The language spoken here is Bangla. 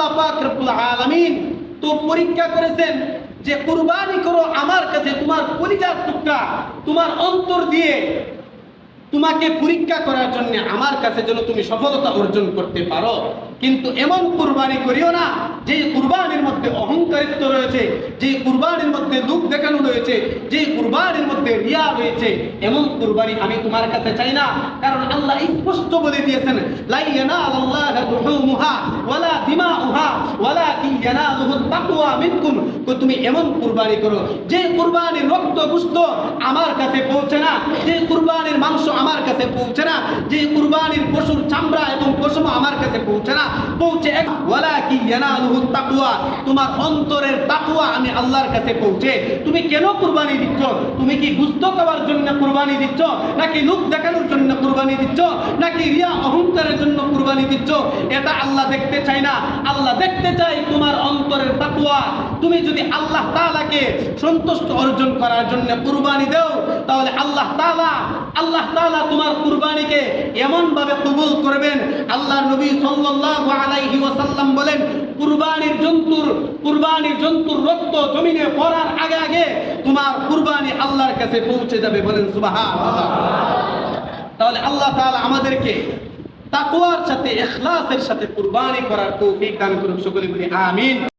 আল্লাহ পাক রব্বুল আলামিন তো পরীক্ষা করেছেন যে কুরবানি করো আমার কাছে, তোমার কলিজার টুকরা, তোমার অন্তর দিয়ে তোমাকে পরীক্ষা করার জন্য আমার কাছে যেন তুমি সফলতা অর্জন করতে পারো। কিন্তু এমন কুরবানি করিও না যে কুরবানির মধ্যে অহংকারিত্ব রয়েছে যে কুরবানির মধ্যে লোক দেখানো রয়েছে যে কুরবানির মধ্যে রিয়া রয়েছে এমন কুরবানি আমি তোমার কাছে চাই না। কারণ আল্লাহ স্পষ্ট বলে দিয়েছেন, লাই ইয়ানালাল্লাহ দুহুমুহা ওয়ালা দিমাউহা ওয়ালাকিন ইয়ানালুহু তাকওয়া মিনকুম। তো তুমি এমন কুরবানি করো, যে কুরবানির রক্ত গুস্ত আমার কাছে পৌঁছে না, যে কুরবানির মাংস আমার কাছে পৌঁছে না, যে কুরবানির পশুর চামড়া এবং আমার কাছে পৌঁছে না, পৌঁছে তোমার অন্তরের তাকওয়া আমি আল্লাহর কাছে পৌঁছে। তুমি কেন কুরবানি দিচ্ছ? তুমি কি গুস্ত খাওয়ার জন্য কুরবানি দিচ্ছ? নাকি লোক দেখানোর জন্য কুরবানি দিচ্ছ? নাকি রিয়া অহংকারের জন্য কুরবানি দিচ্ছ? এটা আল্লাহ দেখতে চায় না। আল্লাহ দেখতে চাই তোমার অন্তরের তাকওয়া। তুমি যদি আল্লাহ তাআলাকে সন্তুষ্ট অর্জন করার জন্য কুরবানি দাও, তাহলে আল্লাহ তাআলা আল্লাহ তাআলা তোমার কুরবানিকে এমন ভাবে কবুল করবেন। আল্লাহর নবী সাল্লাল্লাহু আলাইহি ওয়াসাল্লাম বলেন, কুরবানির জন্তুর কুরবানির জন্তুর রক্ত জমিনে পড়ার আগে আগে তোমার কুরবানি আল্লাহর কাছে পৌঁছে যাবে বলেন সুবহানাল্লাহ। তাহলে আল্লাহ তাআলা আমাদেরকে তাকওয়ার সাথে, ইখলাসের সাথে কুরবানি করার তৌফিক দান করুন সকলে বলি, আমিন।